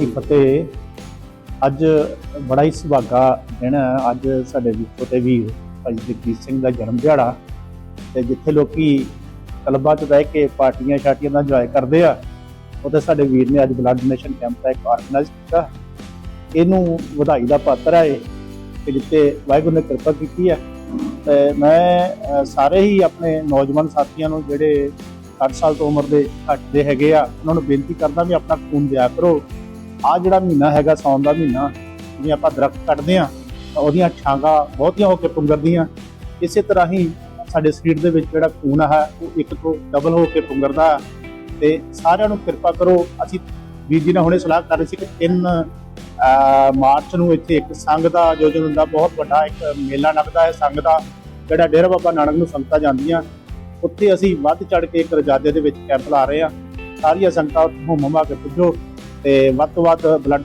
ਦੀ ਫਤਿਹ। ਅੱਜ ਬੜਾ ਹੀ ਸੁਭਾਗਾ ਦਿਨ ਹੈ। ਅੱਜ ਸਾਡੇ ਵਿਖੋ ਤੇ ਵੀ ਭਾਈ ਜਗਜੀਤ ਸਿੰਘ ਦਾ ਜਨਮ ਦਿਹਾੜਾ ਤੇ ਜਿੱਥੇ ਲੋਕੀ ਕਲੱਬਾਂ 'ਚ ਬਹਿ ਕੇ ਪਾਰਟੀਆਂ ਸ਼ਾਟੀਆਂ ਦਾ ਇੰਜੋਏ ਕਰਦੇ ਆ, ਉੱਥੇ ਸਾਡੇ ਵੀਰ ਨੇ ਅੱਜ ਬਲੱਡ ਡੋਨੇਸ਼ਨ ਕੈਂਪ ਦਾ ਇੱਕ ਆਰਗੇਨਾਈਜ਼ ਕੀਤਾ। ਇਹਨੂੰ ਵਧਾਈ ਦਾ ਪਾਤਰ ਹੈ ਇਹ ਕਿ ਜਿੱਤੇ ਵਾਹਿਗੁਰੂ ਨੇ ਕਿਰਪਾ ਕੀਤੀ ਹੈ। ਤੇ ਮੈਂ ਸਾਰੇ ਹੀ ਆਪਣੇ ਨੌਜਵਾਨ ਸਾਥੀਆਂ ਨੂੰ ਜਿਹੜੇ 60 ਸਾਲ ਤੋਂ ਉਮਰ ਦੇ ਘੱਟ ਦੇ ਹੈਗੇ ਆ, ਉਹਨਾਂ ਨੂੰ ਬੇਨਤੀ ਕਰਦਾ ਵੀ ਆਪਣਾ ਖੂਨ ਦਿਆ ਕਰੋ। ਆ ਜਿਹੜਾ ਮਹੀਨਾ ਹੈਗਾ ਸੌਣ ਦਾ ਮਹੀਨਾ, ਜਿਵੇਂ ਆਪਾਂ ਦਰਖਤ ਕੱਟਦੇ ਆ ਤਾਂ ਉਹਦੀਆਂ ਛਾਂਗਾ ਬਹੁਤੀਆਂ ਹੋ ਕੇ ਪੁੰਗਰਦੀਆਂ। ਇਸੇ ਤਰ੍ਹਾਂ ਹੀ ਸਾਡੇ ਸਰੀਰ ਦੇ ਵਿੱਚ ਜਿਹੜਾ ਖੂਨ ਹੈ, ਉਹ ਇੱਕ ਤੋਂ ਡਬਲ ਹੋ ਕੇ ਪੁੰਗਰਦਾ ਹੈ। ਤੇ ਸਾਰਿਆਂ ਨੂੰ ਕਿਰਪਾ ਕਰੋ, ਅਸੀਂ ਵੀਰ ਜੀ ਨਾਲ ਹੁਣੇ ਸਲਾਹ ਕਰ ਰਹੇ ਸੀ ਕਿ 3 ਮਾਰਚ ਨੂੰ ਇੱਥੇ ਇੱਕ ਸੰਘ ਦਾ ਆਯੋਜਨ ਹੁੰਦਾ, ਬਹੁਤ ਵੱਡਾ ਇੱਕ ਮੇਲਾ ਲੱਗਦਾ ਹੈ ਸੰਘ ਦਾ, ਜਿਹੜਾ ਡੇਰਾ ਬਾਬਾ ਨਾਨਕ ਨੂੰ ਸੰਗਤਾਂ ਜਾਂਦੀਆਂ। ਉੱਥੇ ਅਸੀਂ ਵੱਧ ਚੜ ਕੇ ਇੱਕ ਰਜਾਦੇ ਦੇ ਵਿੱਚ ਕੈਂਪ ਲਾ ਰਹੇ ਹਾਂ। ਸਾਰੀਆਂ ਸੰਗਤਾਂ ਉੱਥੇ ਹੁਮ ਹੁਮਾ ਕੇ ਪੁੱਜੋ। ਤੇ ਵੱਧ ਤੋਂ ਵੱਧ ਬਲੱਡ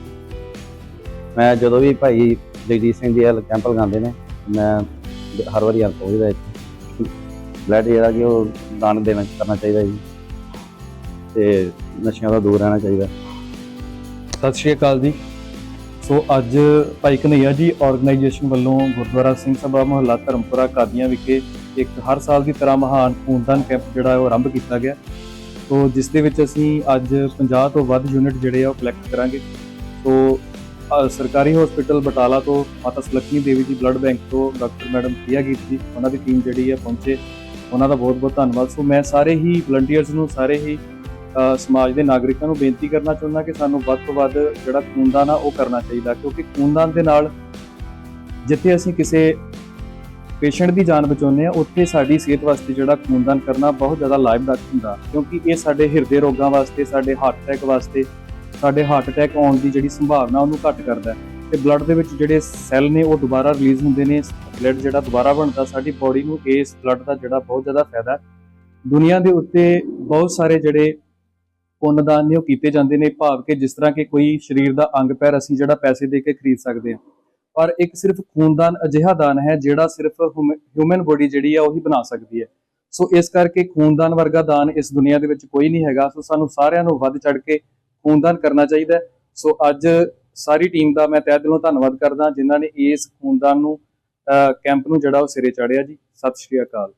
ਮੈਂ ਜਦੋਂ ਵੀ ਭਾਈ ਜਗਜੀਤ ਸਿੰਘ ਜੀ ਇਹ ਕੈਂਪ ਲਗਾਉਂਦੇ ਨੇ ਮੈਂ ਹਰ ਵਾਰੀ ਆ ਪਹੁੰਚਦਾ ਇੱਥੇ। ਬਲੱਡ ਜਿਹੜਾ ਕਿ ਉਹ ਦਾਨ ਦੇਣਾ ਕਰਨਾ ਚਾਹੀਦਾ ਜੀ। ਤੇ ਨਸ਼ਿਆਂ ਤੋਂ ਦੂਰ ਰਹਿਣਾ ਚਾਹੀਦਾ। ਸਤਿ ਸ਼੍ਰੀ ਅਕਾਲ ਜੀ। ਸੋ ਅੱਜ ਭਾਈ ਕਨਈਆ ਜੀ ਆਰਗੇਨਾਈਜੇਸ਼ਨ ਵੱਲੋਂ ਗੁਰਦੁਆਰਾ ਸਿੰਘ ਸਭਾ ਮੁਹੱਲਾ ਧਰਮਪੁਰਾ ਕਾਦੀਆਂ ਵਿਖੇ ਇੱਕ ਹਰ ਸਾਲ ਦੀ ਤਰ੍ਹਾਂ ਮਹਾਨ ਖੂਨਦਾਨ ਕੈਂਪ ਜਿਹੜਾ ਹੈ ਉਹ ਆਰੰਭ ਕੀਤਾ ਗਿਆ। ਸੋ ਜਿਸ ਦੇ ਵਿੱਚ ਅਸੀਂ ਅੱਜ 50 ਤੋਂ ਵੱਧ ਯੂਨਿਟ ਜਿਹੜੇ ਆ ਉਹ ਕਲੈਕਟ ਕਰਾਂਗੇ। ਸੋ ਸਰਕਾਰੀ ਹਸਪੀਟਲ ਬਟਾਲਾ ਤੋਂ ਮਾਤਾ ਸੁਲੱਖਣੀ ਦੇਵੀ ਜੀ ਬਲੱਡ ਬੈਂਕ ਤੋਂ ਡਾਕਟਰ ਮੈਡਮ ਪ੍ਰਿਆ ਗੀਤ ਜੀ, ਉਹਨਾਂ ਦੀ ਟੀਮ ਜਿਹੜੀ ਹੈ ਪਹੁੰਚੇ। ਉਹਨਾਂ ਦਾ ਬਹੁਤ ਬਹੁਤ ਧੰਨਵਾਦ। ਸੋ, ਮੈਂ ਸਾਰੇ ਹੀ ਵਲੰਟੀਅਰਸ ਨੂੰ, ਸਾਰੇ ਹੀ ਸਮਾਜ ਦੇ ਨਾਗਰਿਕਾਂ ਨੂੰ ਬੇਨਤੀ ਕਰਨਾ ਚਾਹੁੰਦਾ ਕਿ ਸਾਨੂੰ ਵੱਧ ਤੋਂ ਵੱਧ ਜਿਹੜਾ ਖੂਨਦਾਨ ਆ ਉਹ ਕਰਨਾ ਚਾਹੀਦਾ। ਕਿਉਂਕਿ ਖੂਨਦਾਨ ਦੇ ਨਾਲ ਜਿੱਥੇ ਅਸੀਂ ਕਿਸੇ ਪੇਸ਼ੈਂਟ ਦੀ ਜਾਨ ਬਚਾਉਂਦੇ ਆ ਉੱਥੇ ਸਾਡੀ ਸਿਹਤ ਵਾਸਤੇ ਜਿਹੜਾ ਖੂਨਦਾਨ ਕਰਨਾ ਬਹੁਤ ਜ਼ਿਆਦਾ ਲਾਭਦਾਇਕ ਹੁੰਦਾ, ਕਿਉਂਕਿ ਇਹ ਸਾਡੇ ਹਿਰਦੇ ਰੋਗਾਂ ਵਾਸਤੇ, ਸਾਡੇ ਹਾਰਟ ਅਟੈਕ ਵਾਸਤੇ, ਸਾਡੇ ਹਾਰਟ ਅਟੈਕ ਆਉਣ ਦੀ ਜਿਹੜੀ ਸੰਭਾਵਨਾ ਉਹਨੂੰ ਘੱਟ ਕਰਦਾ ਹੈ। ਤੇ ਬਲੱਡ ਦੇ ਵਿੱਚ ਜਿਹੜੇ ਸੈੱਲ ਨੇ, ਉਹ ਦੁਬਾਰਾ ਰਿਲੀਜ਼ ਹੁੰਦੇ ਨੇ ਬਲੱਡ ਜਿਹੜਾ ਦੁਬਾਰਾ ਬਣਦਾ, ਸਾਡੀ ਬਾਡੀ ਨੂੰ ਇਸ ਬਲੱਡ ਦਾ ਜਿਹੜਾ ਬਹੁਤ ਜ਼ਿਆਦਾ ਫਾਇਦਾ ਹੈ। ਦੁਨੀਆ ਦੇ ਉੱਤੇ ਬਹੁਤ ਸਾਰੇ ਜਿਹੜੇ ਪੁੰਨਦਾਨ ਨੇ, ਉਹ ਕੀਤੇ ਜਾਂਦੇ ਨੇ, ਭਾਵ ਕਿ ਜਿਸ ਤਰ੍ਹਾਂ ਕਿ ਕੋਈ ਸਰੀਰ ਦਾ ਅੰਗ ਪੈਰ ਅਸੀਂ ਜਿਹੜਾ ਪੈਸੇ ਦੇ ਕੇ ਖਰੀਦ ਸਕਦੇ ਹਾਂ ਪਰ ਇੱਕ ਸਿਰਫ ਖੂਨਦਾਨ ਅਜਿਹਾ ਦਾਨ ਹੈ ਜਿਹੜਾ ਸਿਰਫ ਹਿਊਮਨ ਬੋਡੀ ਜਿਹੜੀ ਆ ਉਹੀ ਬਣਾ ਸਕਦੀ ਹੈ। ਸੋ ਇਸ ਕਰਕੇ ਖੂਨਦਾਨ ਵਰਗਾ ਦਾਨ ਇਸ ਦੁਨੀਆ ਦੇ ਵਿੱਚ ਕੋਈ ਨਹੀਂ ਹੈਗਾ। ਸੋ ਸਾਨੂੰ ਸਾਰਿਆਂ ਨੂੰ ਵੱਧ ਚੜ ਕੇ ਖੂਨਦਾਨ ਕਰਨਾ ਚਾਹੀਦਾ ਸੋ ਅੱਜ ਸਾਰੀ ਟੀਮ ਦਾ ਮੈਂ ਤਹਿ ਦਿਲੋਂ ਧੰਨਵਾਦ ਕਰਦਾ, ਜਿਨ੍ਹਾਂ ਨੇ ਇਸ ਖੂਨਦਾਨ ਨੂੰ ਕੈਂਪ ਨੂੰ ਜਿਹੜਾ ਉਹ ਸਿਰੇ ਚਾੜਿਆ ਜੀ। ਸਤਿ ਸ਼੍ਰੀ ਅਕਾਲ।